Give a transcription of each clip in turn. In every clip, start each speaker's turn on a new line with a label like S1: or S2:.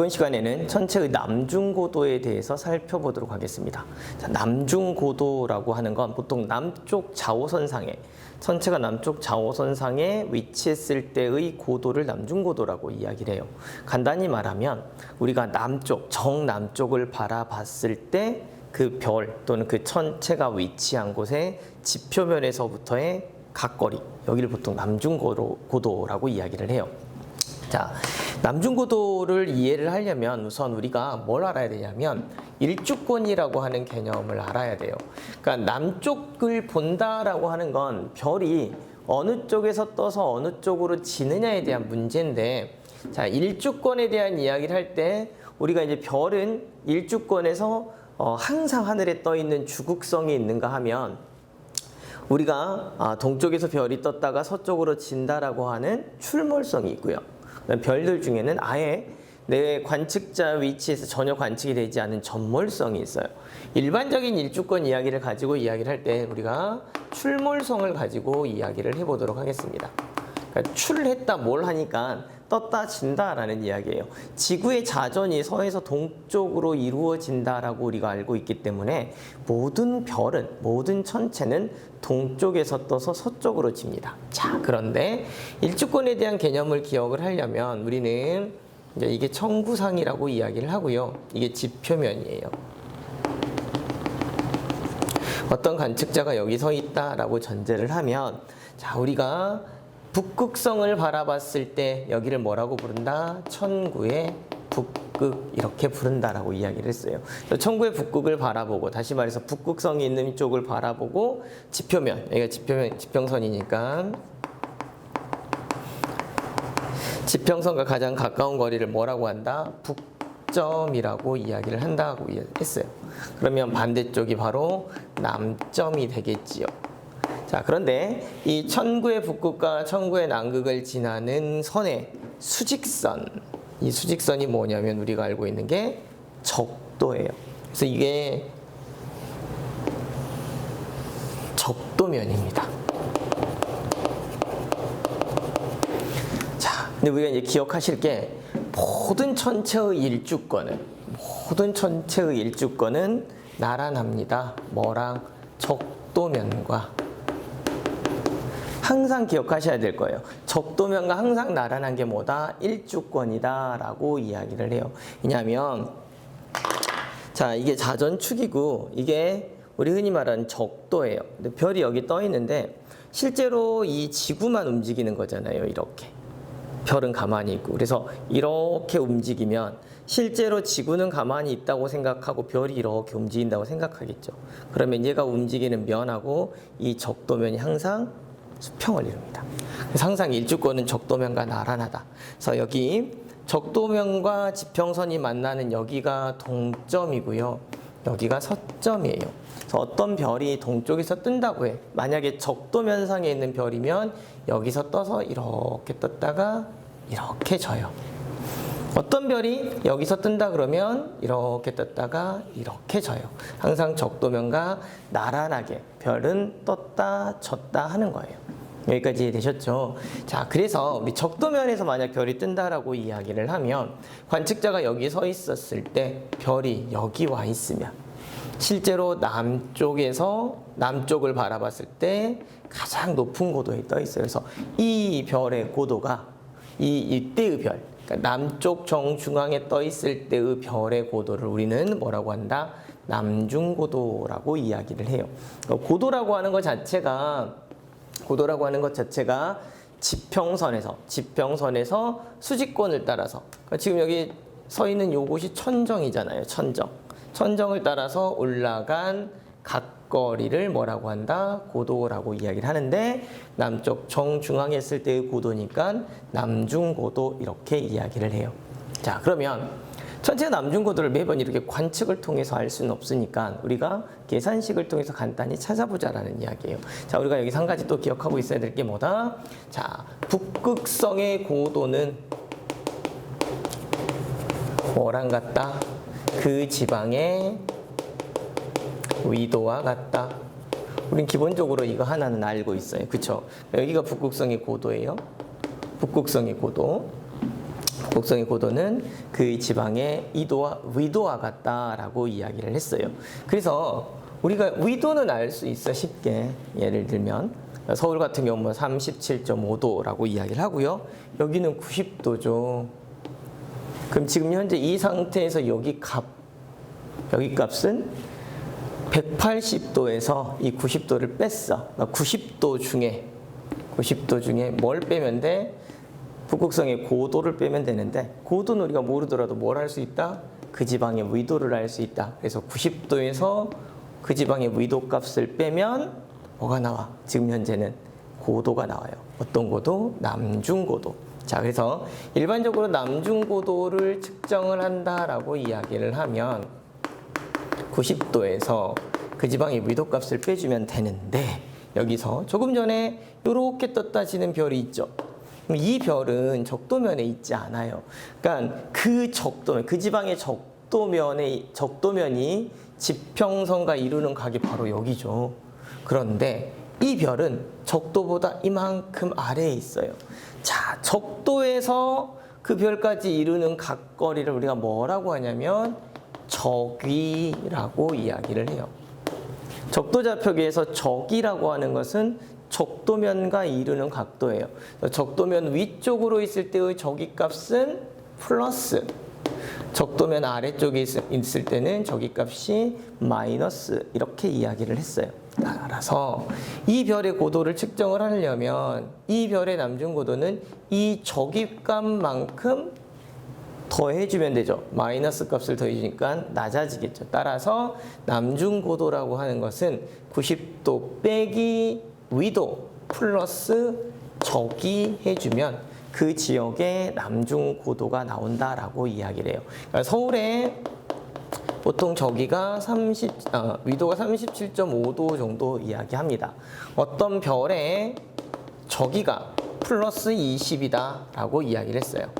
S1: 이번 시간에는 전체의 남중고도에 대해서 살펴보도록 하겠습니다. 자, 남중고도라고 하는 건 보통 남쪽 좌우선상에 전체가 남쪽 좌우선상에 위치했을 때의 고도를 남중고도라고 이야기를 해요. 간단히 말하면 우리가 남쪽, 정남쪽을 바라봤을 때 그 별 또는 그 천체가 위치한 곳의 지표면에서부터의 각거리, 여기를 보통 남중고도라고 이야기를 해요. 자, 남중고도를 이해를 하려면 우선 우리가 뭘 알아야 되냐면 일주권이라고 하는 개념을 알아야 돼요. 그러니까 남쪽을 본다라고 하는 건 별이 어느 쪽에서 떠서 어느 쪽으로 지느냐에 대한 문제인데 자, 일주권에 대한 이야기를 할 때 우리가 이제 별은 일주권에서 어, 항상 하늘에 떠 있는 주국성이 있는가 하면 우리가 아, 동쪽에서 별이 떴다가 서쪽으로 진다라고 하는 출몰성이 있고요. 별들 중에는 아예 내 관측자 위치에서 전혀 관측이 되지 않은 전몰성이 있어요. 일반적인 일주권 이야기를 가지고 이야기를 할 때 우리가 출몰성을 가지고 이야기를 해보도록 하겠습니다. 그러니까 출했다 뭘 하니까 떴다 진다라는 이야기예요. 지구의 자전이 서에서 동쪽으로 이루어진다라고 우리가 알고 있기 때문에 모든 별은 모든 천체는 동쪽에서 떠서 서쪽으로 집니다. 자, 그런데 일주권에 대한 개념을 기억을 하려면 우리는 이제 이게 청구상이라고 이야기를 하고요. 이게 지표면이에요. 어떤 관측자가 여기 서 있다라고 전제를 하면 자, 우리가 북극성을 바라봤을 때 여기를 뭐라고 부른다? 천구의 북극 이렇게 부른다라고 이야기를 했어요. 천구의 북극을 바라보고 다시 말해서 북극성이 있는 쪽을 바라보고 지표면 여기가 지표면 지평선이니까 지평선과 가장 가까운 거리를 뭐라고 한다? 북점이라고 이야기를 한다고 했어요. 그러면 반대쪽이 바로 남점이 되겠지요. 자, 그런데 이 천구의 북극과 천구의 남극을 지나는 선의 수직선, 이 수직선이 뭐냐면 우리가 알고 있는 게 적도예요. 그래서 이게 적도면입니다. 자, 근데 우리가 이제 기억하실 게 모든 천체의 일주권은 모든 천체의 일주권은 나란합니다. 뭐랑 적도면과 항상 기억하셔야 될 거예요. 적도면과 항상 나란한 게 뭐다? 일주권이다 라고 이야기를 해요. 왜냐하면 자 이게 자전축이고 이게 우리 흔히 말하는 적도예요. 근데 별이 여기 떠 있는데 실제로 이 지구만 움직이는 거잖아요. 이렇게 별은 가만히 있고 그래서 이렇게 움직이면 실제로 지구는 가만히 있다고 생각하고 별이 이렇게 움직인다고 생각하겠죠. 그러면 얘가 움직이는 면하고 이 적도면이 항상 수평을 이룹니다. 항상 일주권은 적도면과 나란하다. 그래서 여기 적도면과 지평선이 만나는 여기가 동점이고요. 여기가 서점이에요. 그래서 어떤 별이 동쪽에서 뜬다고 해. 만약에 적도면상에 있는 별이면 여기서 떠서 이렇게 떴다가 이렇게 져요. 어떤 별이 여기서 뜬다 그러면 이렇게 떴다가 이렇게 져요. 항상 적도면과 나란하게 별은 떴다 졌다 하는 거예요. 여기까지 되셨죠? 자, 그래서 우리 적도면에서 만약 별이 뜬다라고 이야기를 하면 관측자가 여기 서 있었을 때 별이 여기 와 있으면 실제로 남쪽에서 남쪽을 바라봤을 때 가장 높은 고도에 떠 있어요. 그래서 이 별의 고도가 이 이때의 별, 그러니까 남쪽 정중앙에 떠 있을 때의 별의 고도를 우리는 뭐라고 한다? 남중고도라고 이야기를 해요. 고도라고 하는 것 자체가 고도라고 하는 것 자체가 지평선에서 지평선에서 수직권을 따라서 그러니까 지금 여기 서 있는 요곳이 천정이잖아요. 천정. 천정을 따라서 올라간 각 거리를 뭐라고 한다? 고도라고 이야기를 하는데 남쪽 정중앙에 있을 때의 고도니까 남중고도 이렇게 이야기를 해요. 자, 그러면 전체 남중고도를 매번 이렇게 관측을 통해서 알 수는 없으니까 우리가 계산식을 통해서 간단히 찾아보자라는 이야기예요. 자, 우리가 여기서 한 가지 또 기억하고 있어야 될 게 뭐다? 자, 북극성의 고도는 뭐랑 같다? 그 지방의 위도와 같다. 우린 기본적으로 이거 하나는 알고 있어요. 그쵸? 여기가 북극성의 고도예요. 북극성의 고도. 북극성의 고도는 그 지방의 이도와 위도와 같다라고 이야기를 했어요. 그래서 우리가 위도는 알 수 있어 쉽게 예를 들면 서울 같은 경우는 37.5도라고 이야기를 하고요. 여기는 90도죠. 그럼 지금 현재 이 상태에서 여기 값 여기 값은 180도에서 이 90도를 뺐어. 90도 중에 90도 중에 뭘 빼면 돼? 북극성의 고도를 빼면 되는데 고도는 우리가 모르더라도 뭘할수 있다? 그 지방의 위도를 알 수 있다. 그래서 90도에서 그 지방의 위도 값을 빼면 뭐가 나와? 지금 현재는 고도가 나와요. 어떤 고도? 남중고도. 자, 그래서 일반적으로 남중고도를 측정을 한다라고 이야기를 하면 90도에서 그 지방의 위도값을 빼주면 되는데 여기서 조금 전에 이렇게 떴다지는 별이 있죠. 이 별은 적도면에 있지 않아요. 그러니까 그 적도면, 그 지방의 적도면에 적도면이 지평선과 이루는 각이 바로 여기죠. 그런데 이 별은 적도보다 이만큼 아래에 있어요. 자, 적도에서 그 별까지 이루는 각거리를 우리가 뭐라고 하냐면 적위라고 이야기를 해요. 적도좌표기에서 적이라고 하는 것은 적도면과 이루는 각도예요. 적도면 위쪽으로 있을 때의 적이 값은 플러스, 적도면 아래쪽에 있- 있을 때는 적이 값이 마이너스 이렇게 이야기를 했어요. 따라서 이 별의 고도를 측정을 하려면 이 별의 남중 고도는 이 적이 값만큼 더해주면 되죠. 마이너스 값을 더해주니까 낮아지겠죠. 따라서 남중고도라고 하는 것은 90도 빼기 위도 플러스 적이 해주면 그 지역의 남중고도가 나온다라고 이야기를 해요. 그러니까 서울에 보통 저기가 30, 어, 위도가 37.5도 정도 이야기합니다. 어떤 별에 저기가 플러스 20이다라고 이야기를 했어요.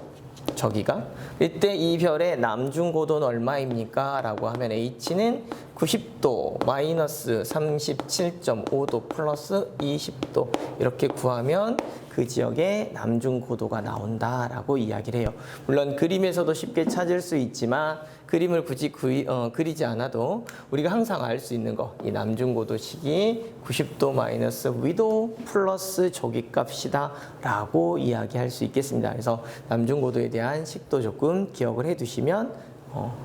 S1: 저기가 이때 이 별의 남중고도는 얼마입니까? 라고 하면 H는 90도 마이너스 37.5도 플러스 20도 이렇게 구하면 그 지역의 남중고도가 나온다라고 이야기를 해요. 물론 그림에서도 쉽게 찾을 수 있지만 그림을 굳이 그리, 어, 그리지 않아도 우리가 항상 알 수 있는 거 이 남중고도식이 90도 마이너스 위도 플러스 조기값이다 라고 이야기할 수 있겠습니다. 그래서 남중고도에 대한 식도 조금 기억을 해 두시면 어,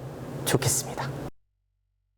S1: 좋겠습니다.